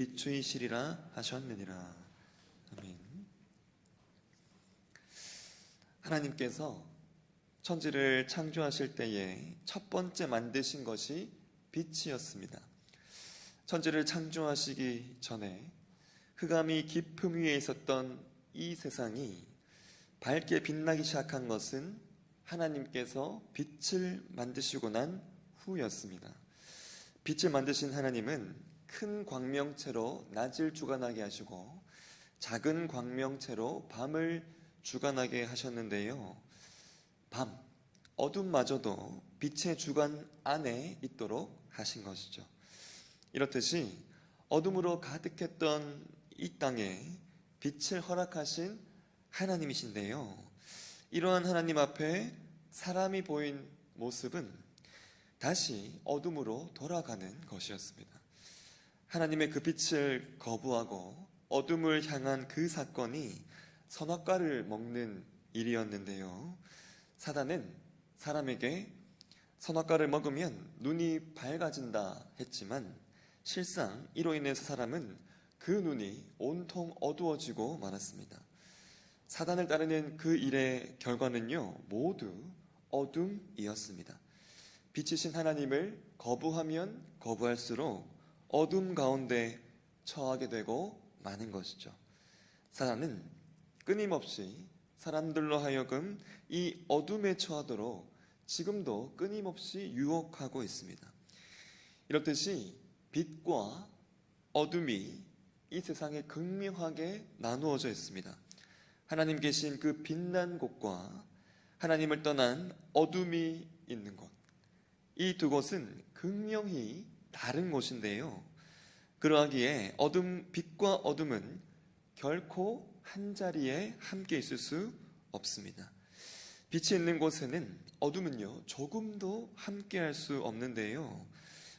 비추이시리라 하셨느니라. 아멘. 하나님께서 천지를 창조하실 때에 첫 번째 만드신 것이 빛이었습니다. 천지를 창조하시기 전에 흑암이 깊음 위에 있었던 이 세상이 밝게 빛나기 시작한 것은 하나님께서 빛을 만드시고 난 후였습니다. 빛을 만드신 하나님은 큰 광명체로 낮을 주관하게 하시고 작은 광명체로 밤을 주관하게 하셨는데요. 밤, 어둠마저도 빛의 주관 안에 있도록 하신 것이죠. 이렇듯이 어둠으로 가득했던 이 땅에 빛을 허락하신 하나님이신데요. 이러한 하나님 앞에 사람이 보인 모습은 다시 어둠으로 돌아가는 것이었습니다. 하나님의 그 빛을 거부하고 어둠을 향한 그 사건이 선악과를 먹는 일이었는데요. 사단은 사람에게 선악과를 먹으면 눈이 밝아진다 했지만 실상 이로 인해서 사람은 그 눈이 온통 어두워지고 말았습니다. 사단을 따르는 그 일의 결과는요, 모두 어둠이었습니다. 빛이신 하나님을 거부하면 거부할수록 어둠 가운데 처하게 되고 마는 것이죠. 사단은 끊임없이 사람들로 하여금 이 어둠에 처하도록 지금도 끊임없이 유혹하고 있습니다. 이렇듯이 빛과 어둠이 이 세상에 극명하게 나누어져 있습니다. 하나님 계신 그 빛난 곳과 하나님을 떠난 어둠이 있는 곳. 이 두 곳은 극명히 다른 곳인데요. 그러하기에 어둠, 빛과 어둠은 결코 한 자리에 함께 있을 수 없습니다. 빛이 있는 곳에는 어둠은요, 조금도 함께 할 수 없는데요.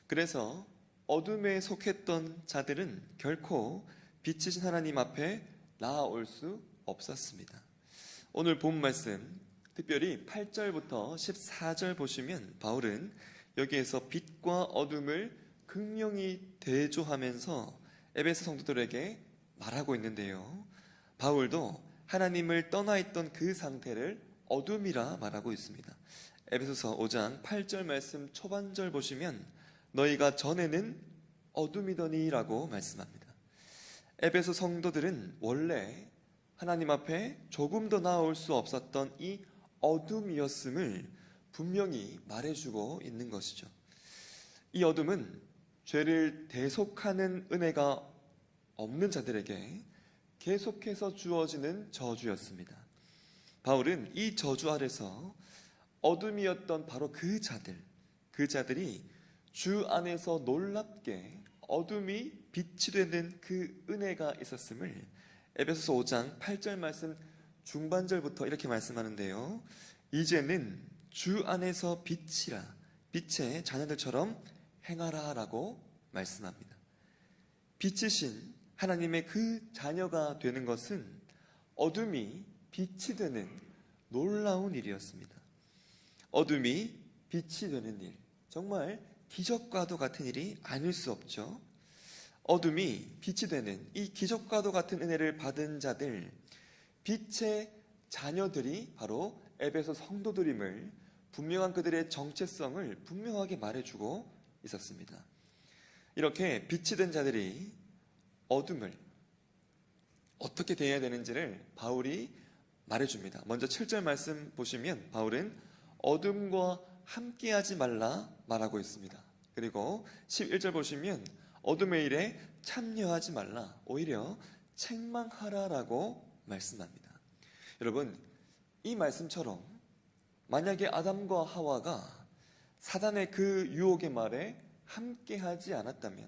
그래서 어둠에 속했던 자들은 결코 빛이신 하나님 앞에 나아올 수 없었습니다. 오늘 본 말씀, 특별히 8절부터 14절 보시면 바울은 여기에서 빛과 어둠을 극명히 대조하면서 에베소 성도들에게 말하고 있는데요. 바울도 하나님을 떠나 있던 그 상태를 어둠이라 말하고 있습니다. 에베소서 5장 8절 말씀 초반절 보시면 너희가 전에는 어둠이더니라고 말씀합니다. 에베소 성도들은 원래 하나님 앞에 조금 더 나아올 수 없었던 이 어둠이었음을 분명히 말해주고 있는 것이죠. 이 어둠은 죄를 대속하는 은혜가 없는 자들에게 계속해서 주어지는 저주였습니다. 바울은 이 저주 아래서 어둠이었던 바로 그 자들, 그 자들이 주 안에서 놀랍게 어둠이 빛이 되는 그 은혜가 있었음을 에베소서 5장 8절 말씀 중반절부터 이렇게 말씀하는데요. 이제는 주 안에서 빛이라 빛의 자녀들처럼 행하라 라고 말씀합니다. 빛이신 하나님의 그 자녀가 되는 것은 어둠이 빛이 되는 놀라운 일이었습니다. 어둠이 빛이 되는 일, 정말 기적과도 같은 일이 아닐 수 없죠. 어둠이 빛이 되는 이 기적과도 같은 은혜를 받은 자들, 빛의 자녀들이 바로 에베소 성도들임을 분명한 그들의 정체성을 분명하게 말해주고 있었습니다. 이렇게 빛이 된 자들이 어둠을 어떻게 대해야 되는지를 바울이 말해줍니다. 먼저 7절 말씀 보시면 바울은 어둠과 함께하지 말라 말하고 있습니다. 그리고 11절 보시면 어둠의 일에 참여하지 말라 오히려 책망하라라고 말씀합니다. 여러분 이 말씀처럼 만약에 아담과 하와가 사단의 그 유혹의 말에 함께하지 않았다면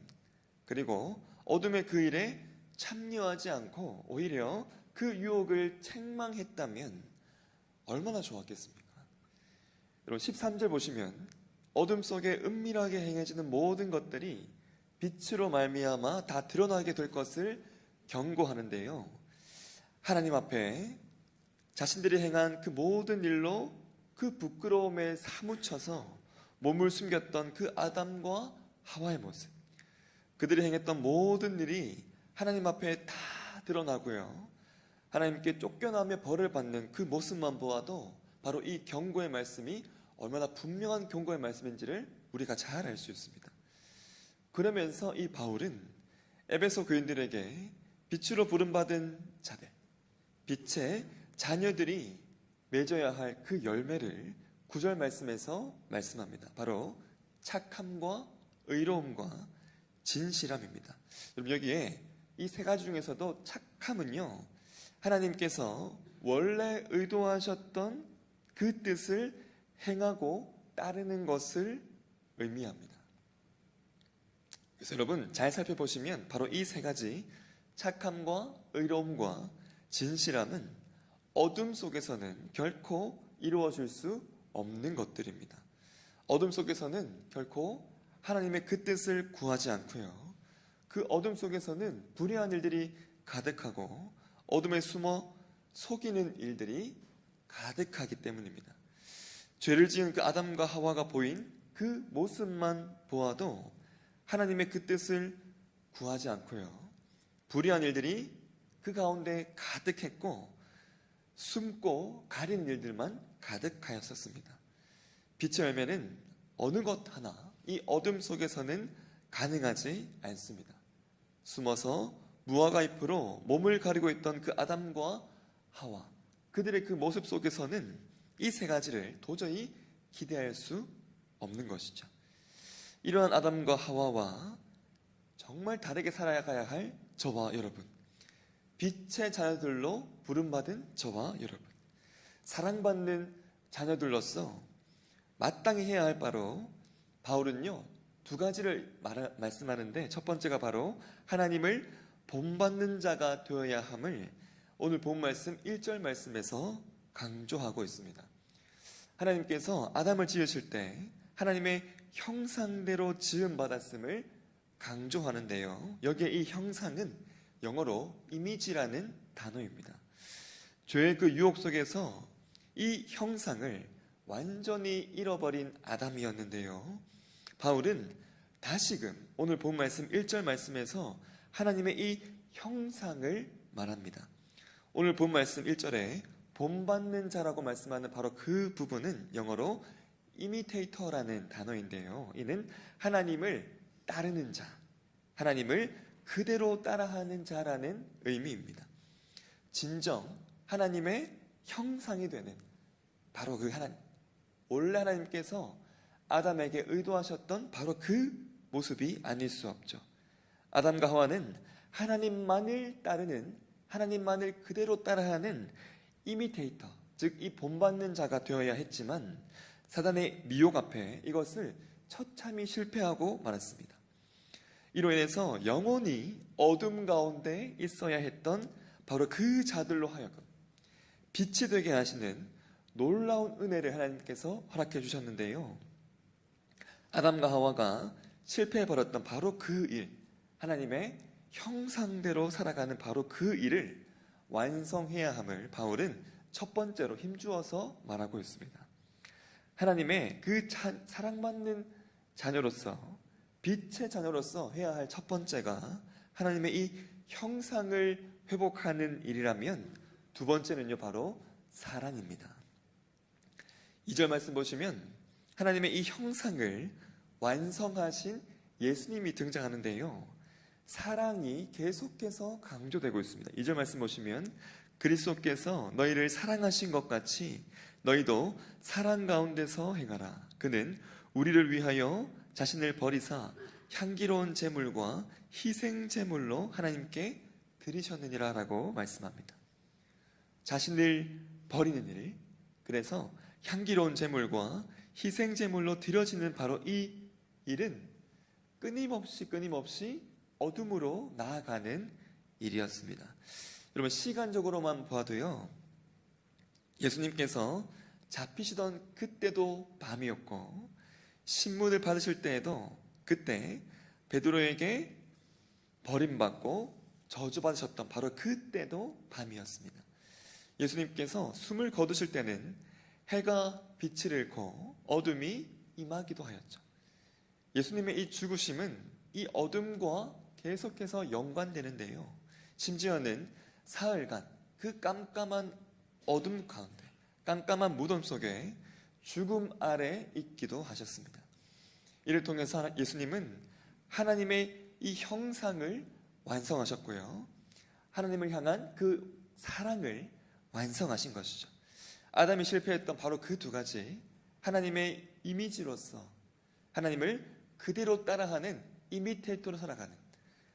그리고 어둠의 그 일에 참여하지 않고 오히려 그 유혹을 책망했다면 얼마나 좋았겠습니까? 여러분 13절 보시면 어둠 속에 은밀하게 행해지는 모든 것들이 빛으로 말미암아 다 드러나게 될 것을 경고하는데요. 하나님 앞에 자신들이 행한 그 모든 일로 그 부끄러움에 사무쳐서 몸을 숨겼던 그 아담과 하와의 모습. 그들이 행했던 모든 일이 하나님 앞에 다 드러나고요. 하나님께 쫓겨나며 벌을 받는 그 모습만 보아도 바로 이 경고의 말씀이 얼마나 분명한 경고의 말씀인지를 우리가 잘 알 수 있습니다. 그러면서 이 바울은 에베소 교인들에게 빛으로 부름받은 자들, 빛의 자녀들이 맺어야 할 그 열매를 구절 말씀에서 말씀합니다. 바로 착함과 의로움과 진실함입니다. 여러분 여기에 이 세 가지 중에서도 착함은요. 하나님께서 원래 의도하셨던 그 뜻을 행하고 따르는 것을 의미합니다. 그래서 여러분 잘 살펴보시면 바로 이 세 가지 착함과 의로움과 진실함은 어둠 속에서는 결코 이루어질 수 없는 것들입니다. 어둠 속에서는 결코 하나님의 그 뜻을 구하지 않고요. 그 어둠 속에서는 불의한 일들이 가득하고 어둠에 숨어 속이는 일들이 가득하기 때문입니다. 죄를 지은 그 아담과 하와가 보인 그 모습만 보아도 하나님의 그 뜻을 구하지 않고요. 불의한 일들이 그 가운데 가득했고 숨고 가리는 일들만 가득하였었습니다. 빛의 열매는 어느 것 하나 이 어둠 속에서는 가능하지 않습니다. 숨어서 무화과 잎으로 몸을 가리고 있던 그 아담과 하와 그들의 그 모습 속에서는 이 세 가지를 도저히 기대할 수 없는 것이죠. 이러한 아담과 하와와 정말 다르게 살아가야 할 저와 여러분, 빛의 자녀들로 부름받은 저와 여러분, 사랑받는 자녀들로서 마땅히 해야 할 바로 바울은요 두 가지를 말, 말씀하는데 첫 번째가 바로 하나님을 본받는 자가 되어야 함을 오늘 본 말씀 1절 말씀에서 강조하고 있습니다. 하나님께서 아담을 지으실 때 하나님의 형상대로 지음 받았음을 강조하는데요. 여기에 이 형상은 영어로 이미지라는 단어입니다. 죄의 그 유혹 속에서 이 형상을 완전히 잃어버린 아담이었는데요. 바울은 다시금 오늘 본 말씀 1절 말씀에서 하나님의 이 형상을 말합니다. 오늘 본 말씀 1절에 본받는 자라고 말씀하는 바로 그 부분은 영어로 이미테이터라는 단어인데요. 이는 하나님을 따르는 자, 하나님을 그대로 따라하는 자라는 의미입니다. 진정 하나님의 형상이 되는 바로 그 하나님. 원래 하나님께서 아담에게 의도하셨던 바로 그 모습이 아닐 수 없죠. 아담과 하와는 하나님만을 따르는 하나님만을 그대로 따라하는 이미테이터, 즉 이 본받는 자가 되어야 했지만 사단의 미혹 앞에 이것을 처참히 실패하고 말았습니다. 이로 인해서 영원히 어둠 가운데 있어야 했던 바로 그 자들로 하여금 빛이 되게 하시는 놀라운 은혜를 하나님께서 허락해 주셨는데요. 아담과 하와가 실패해 버렸던 바로 그 일, 하나님의 형상대로 살아가는 바로 그 일을 완성해야 함을 바울은 첫 번째로 힘주어서 말하고 있습니다. 하나님의 그 자, 사랑받는 자녀로서 빛의 자녀로서 해야 할 첫 번째가 하나님의 이 형상을 회복하는 일이라면 두 번째는요 바로 사랑입니다. 2절 말씀 보시면 하나님의 이 형상을 완성하신 예수님이 등장하는데요. 사랑이 계속해서 강조되고 있습니다. 2절 말씀 보시면 그리스도께서 너희를 사랑하신 것 같이 너희도 사랑 가운데서 행하라. 그는 우리를 위하여 자신을 버리사 향기로운 제물과 희생 제물로 하나님께 드리셨느니라라고 말씀합니다. 자신을 버리는 일, 그래서 향기로운 제물과 희생 제물로 드려지는 바로 이 일은 끊임없이 끊임없이 어둠으로 나아가는 일이었습니다. 여러분 시간적으로만 봐도요. 예수님께서 잡히시던 그때도 밤이었고 신문을 받으실 때에도 그때 베드로에게 버림받고 저주받으셨던 바로 그때도 밤이었습니다. 예수님께서 숨을 거두실 때는 해가 빛을 잃고 어둠이 임하기도 하였죠. 예수님의 이 죽으심은 이 어둠과 계속해서 연관되는데요. 심지어는 사흘간 그 깜깜한 어둠 가운데, 깜깜한 무덤 속에 죽음 아래 있기도 하셨습니다. 이를 통해서 예수님은 하나님의 이 형상을 완성하셨고요. 하나님을 향한 그 사랑을 완성하신 것이죠. 아담이 실패했던 바로 그 두 가지 하나님의 이미지로서 하나님을 그대로 따라하는 이미테이터로 살아가는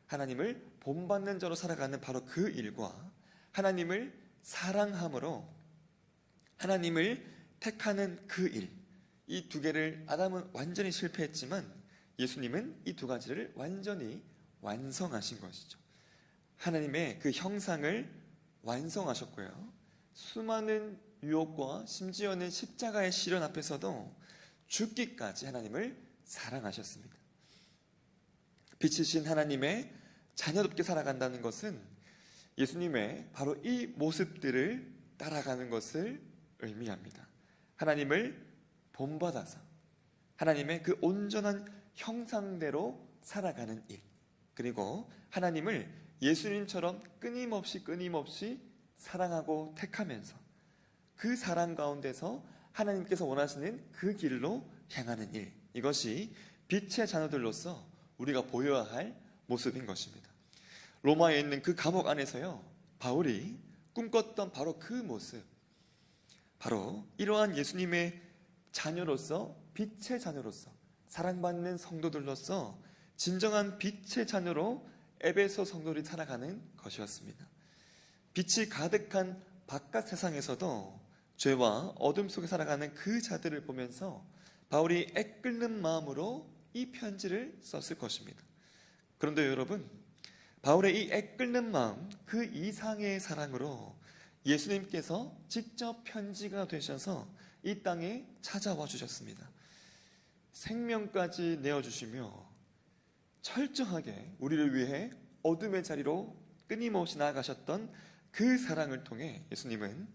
하나님을 본받는 자로 살아가는 바로 그 일과 하나님을 사랑함으로 하나님을 택하는 그 일, 이 두 개를 아담은 완전히 실패했지만 예수님은 이 두 가지를 완전히 완성하신 것이죠. 하나님의 그 형상을 완성하셨고요. 수많은 유혹과 심지어는 십자가의 시련 앞에서도 죽기까지 하나님을 사랑하셨습니다. 빛이신 하나님의 자녀롭게 살아간다는 것은 예수님의 바로 이 모습들을 따라가는 것을 의미합니다. 하나님을 본받아서 하나님의 그 온전한 형상대로 살아가는 일. 그리고 하나님을 예수님처럼 끊임없이 끊임없이 사랑하고 택하면서 그 사랑 가운데서 하나님께서 원하시는 그 길로 향하는 일. 이것이 빛의 자녀들로서 우리가 보여야 할 모습인 것입니다. 로마에 있는 그 감옥 안에서요, 바울이 꿈꿨던 바로 그 모습. 바로 이러한 예수님의 자녀로서, 빛의 자녀로서, 사랑받는 성도들로서 진정한 빛의 자녀로 에베소 성도들이 살아가는 것이었습니다. 빛이 가득한 바깥 세상에서도 죄와 어둠 속에 살아가는 그 자들을 보면서 바울이 애끓는 마음으로 이 편지를 썼을 것입니다. 그런데 여러분, 바울의 이 애끓는 마음, 그 이상의 사랑으로 예수님께서 직접 편지가 되셔서 이 땅에 찾아와 주셨습니다. 생명까지 내어주시며 철저하게 우리를 위해 어둠의 자리로 끊임없이 나아가셨던 그 사랑을 통해 예수님은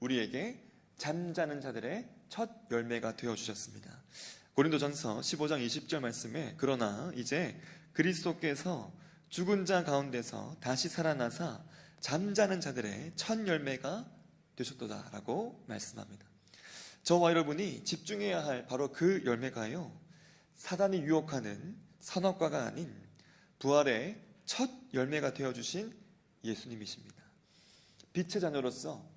우리에게 잠자는 자들의 첫 열매가 되어 주셨습니다. 고린도전서 15장 20절 말씀에 그러나 이제 그리스도께서 죽은 자 가운데서 다시 살아나사 잠자는 자들의 첫 열매가 되셨도다라고 말씀합니다. 저와 여러분이 집중해야 할 바로 그 열매가요. 사단이 유혹하는 선악과가 아닌 부활의 첫 열매가 되어 주신 예수님이십니다. 빛의 자녀로서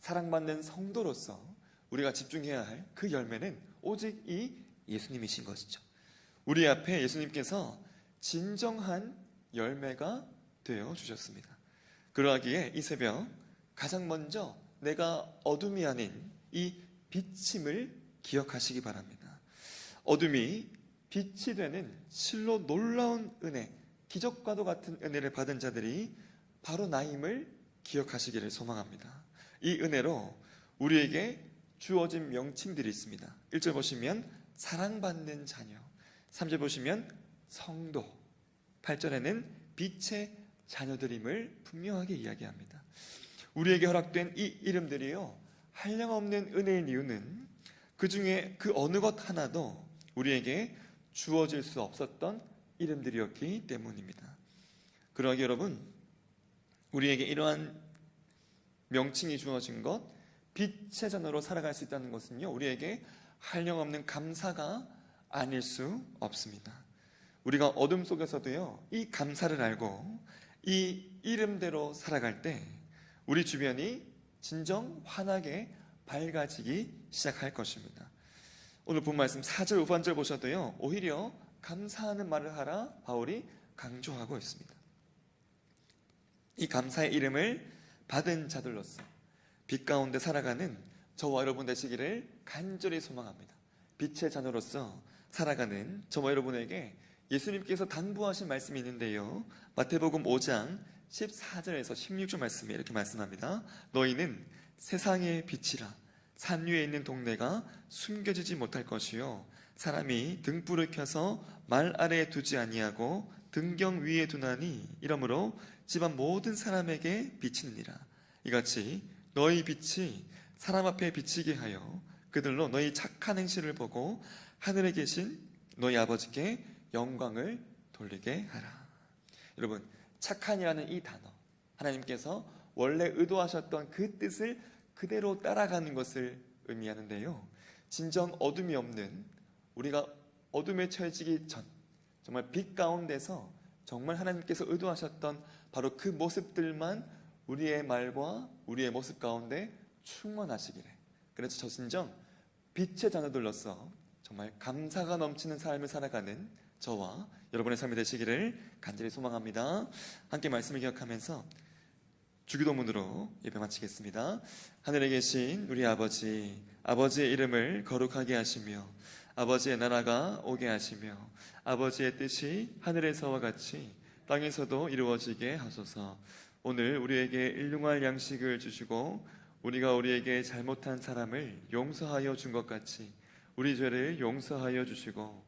사랑받는 성도로서 우리가 집중해야 할 그 열매는 오직 이 예수님이신 것이죠. 우리 앞에 예수님께서 진정한 열매가 되어 주셨습니다. 그러하기에 이 새벽 가장 먼저 내가 어둠이 아닌 이 빛임을 기억하시기 바랍니다. 어둠이 빛이 되는 실로 놀라운 은혜, 기적과도 같은 은혜를 받은 자들이 바로 나임을 기억하시기를 소망합니다. 이 은혜로 우리에게 주어진 명칭들이 있습니다. 1절 보시면 사랑받는 자녀, 3절 보시면 성도, 8절에는 빛의 자녀들임을 분명하게 이야기합니다. 우리에게 허락된 이 이름들이요, 한량없는 은혜인 이유는 그 중에 그 어느 것 하나도 우리에게 주어질 수 없었던 이름들이었기 때문입니다. 그러기 여러분, 우리에게 이러한 명칭이 주어진 것, 빛의 자녀로 살아갈 수 있다는 것은요, 우리에게 한량없는 감사가 아닐 수 없습니다. 우리가 어둠 속에서도요, 이 감사를 알고 이 이름대로 살아갈 때 우리 주변이 진정 환하게 밝아지기 시작할 것입니다. 오늘 본 말씀 4절, 5반절 보셔도요, 오히려 감사하는 말을 하라 바울이 강조하고 있습니다. 이 감사의 이름을 받은 자들로서 빛 가운데 살아가는 저와 여러분 되시기를 간절히 소망합니다. 빛의 자녀로서 살아가는 저와 여러분에게 예수님께서 당부하신 말씀이 있는데요. 마태복음 5장 14절에서 16절 말씀에 이렇게 말씀합니다. 너희는 세상의 빛이라 산 위에 있는 동네가 숨겨지지 못할 것이요 사람이 등불을 켜서 말 아래에 두지 아니하고 등경 위에 두나니 이러므로 집안 모든 사람에게 비치느니라 이같이 너희 빛이 사람 앞에 비치게 하여 그들로 너희 착한 행실을 보고 하늘에 계신 너희 아버지께 영광을 돌리게 하라. 여러분, 착한이라는 이 단어, 하나님께서 원래 의도하셨던 그 뜻을 그대로 따라가는 것을 의미하는데요. 진정 어둠이 없는 우리가 어둠에 처해지기 전, 정말 빛 가운데서 정말 하나님께서 의도하셨던 바로 그 모습들만 우리의 말과 우리의 모습 가운데 충만하시기를. 그래서 저 진정 빛의 자녀들로서 정말 감사가 넘치는 삶을 살아가는 저와 여러분의 삶이 되시기를 간절히 소망합니다. 함께 말씀을 기억하면서 주기도문으로 예배 마치겠습니다. 하늘에 계신 우리 아버지, 아버지의 이름을 거룩하게 하시며 아버지의 나라가 오게 하시며 아버지의 뜻이 하늘에서와 같이 땅에서도 이루어지게 하소서. 오늘 우리에게 일용할 양식을 주시고 우리가 우리에게 잘못한 사람을 용서하여 준 것 같이 우리 죄를 용서하여 주시고